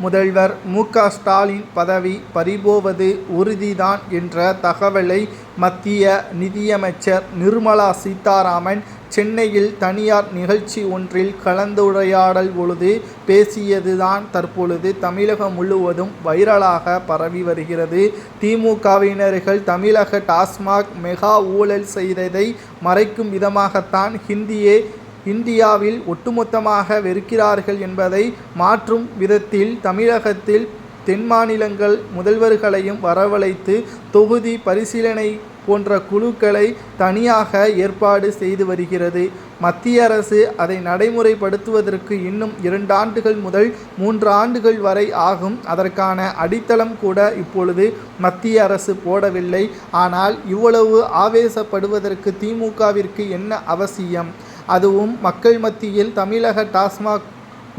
முதல்வர் மு க. ஸ்டாலின் பதவி பறிபோவது உறுதிதான் என்ற தகவலை மத்திய நிதியமைச்சர் நிர்மலா சீதாராமன் சென்னையில் தனியார் நிகழ்ச்சி ஒன்றில் கலந்துரையாடல் பொழுது பேசியதுதான் தற்பொழுது தமிழகம் முழுவதும் வைரலாக பரவி வருகிறது. திமுகவினர்கள் தமிழக டாஸ்மாக் மெகா ஊழல் செய்ததை மறைக்கும் விதமாகத்தான் ஹிந்தியே இந்தியாவில் ஒட்டுமொத்தமாக வெறுக்கிறார்கள் என்பதை மாற்றும் விதத்தில் தமிழகத்தில் தென் மாநிலங்கள் முதல்வர்களையும் வரவழைத்து தொகுதி பரிசீலனை போன்ற குழுக்களை தனியாக ஏற்பாடு செய்து வருகிறது. மத்திய அரசு அதை நடைமுறைப்படுத்துவதற்கு இன்னும் இரண்டு ஆண்டுகள் முதல் மூன்று ஆண்டுகள் வரை ஆகும். அதற்கான அடித்தளம் கூட இப்பொழுது மத்திய அரசு போடவில்லை. ஆனால் இவ்வளவு ஆவேசப்படுவதற்கு திமுகவிற்கு என்ன அவசியம்? அதுவும் மக்கள் மத்தியில் தமிழக டாஸ்மாக்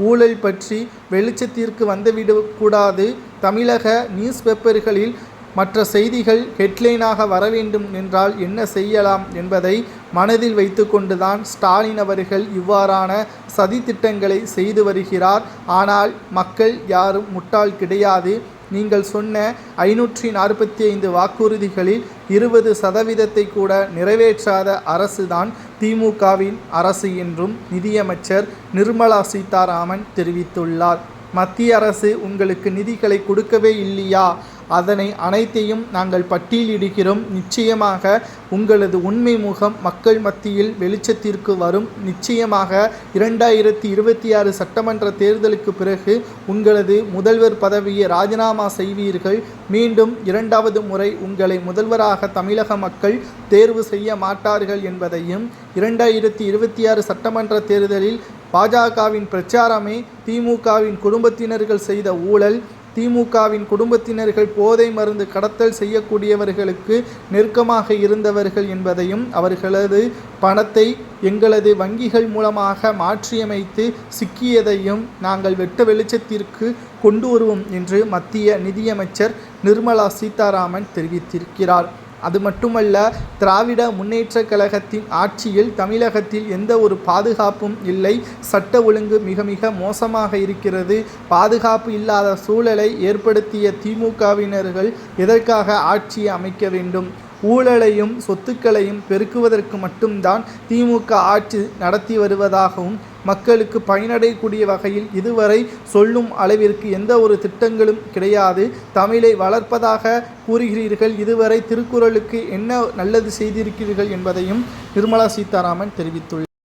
ஊழல் பற்றி வெளிச்சத்திற்கு வந்துவிடக்கூடாது. தமிழக நியூஸ் பேப்பர்களில் மற்ற செய்திகள் ஹெட்லைனாக வர வேண்டும் என்றால் என்ன செய்யலாம் என்பதை மனதில் வைத்துக்கொண்டுதான் ஸ்டாலின் அவர்கள் இவ்வாறான சதித்திட்டங்களை செய்து வருகிறார். ஆனால் மக்கள் யாரும் முட்டாள் கிடையாது. நீங்கள் சொன்ன ஐநூற்றி நாற்பத்தி ஐந்து வாக்குறுதிகளில் இருபது சதவீதத்தை கூட நிறைவேற்றாத அரசுதான் திமுகவின் அரசு என்றும் நிதியமைச்சர் நிர்மலா சீதாராமன் தெரிவித்துள்ளார். மத்திய அரசு உங்களுக்கு நிதிகளை கொடுக்கவே இல்லையா? அதனை அனைத்தையும் நாங்கள் பட்டியலிடுகிறோம். நிச்சயமாக உங்களது உண்மை முகம் மக்கள் மத்தியில் வெளிச்சத்திற்கு வரும். நிச்சயமாக இரண்டாயிரத்தி இருபத்தி ஆறு சட்டமன்ற தேர்தலுக்கு பிறகு உங்களது முதல்வர் பதவியை ராஜினாமா செய்வீர்கள். மீண்டும் இரண்டாவது முறை உங்களை முதல்வராக தமிழக மக்கள் தேர்வு செய்ய மாட்டார்கள் என்பதையும் இரண்டாயிரத்தி இருபத்தி ஆறு சட்டமன்ற தேர்தலில் பாஜகவின் பிரச்சாரமே திமுகவின் குடும்பத்தினர்கள் செய்த ஊழல் திமுகவின் குடும்பத்தினர்கள் போதை மருந்து கடத்தல் செய்யக்கூடியவர்களுக்கு நெருக்கமாக இருந்தவர்கள் என்பதையும் அவர்களது பணத்தை எங்களது வங்கிகள் மூலமாக மாற்றியமைத்து சிக்கியதையும் நாங்கள் வெட்ட வெளிச்சத்திற்கு கொண்டு வருவோம் என்று மத்திய நிதியமைச்சர் நிர்மலா சீதாராமன் தெரிவித்திருக்கிறார். அது மட்டுமல்ல திராவிட முன்னேற்றக் கழகத்தின் ஆட்சியில் தமிழகத்தில் எந்த ஒரு பாதுகாப்பும் இல்லை. சட்ட ஒழுங்கு மிக மிக மோசமாக இருக்கிறது. பாதுகாப்பு இல்லாத சூழலை ஏற்படுத்திய திமுகவினர்கள் எதற்காக ஆட்சியை அமைக்க வேண்டும்? ஊழலையும் சொத்துக்களையும் பெருக்குவதற்கு மட்டும்தான் திமுக ஆட்சி நடத்தி வருவதாகவும் மக்களுக்கு பயனடையக்கூடிய வகையில் இதுவரை சொல்லும் அளவிற்கு எந்த ஒரு திட்டங்களும் கிடையாது. தமிழை வளர்ப்பதாக கூறுகிறீர்கள். இதுவரை திருக்குறளுக்கு என்ன நல்லது செய்திருக்கிறீர்கள் என்பதையும் நிர்மலா சீதாராமன் தெரிவித்துள்ளார்.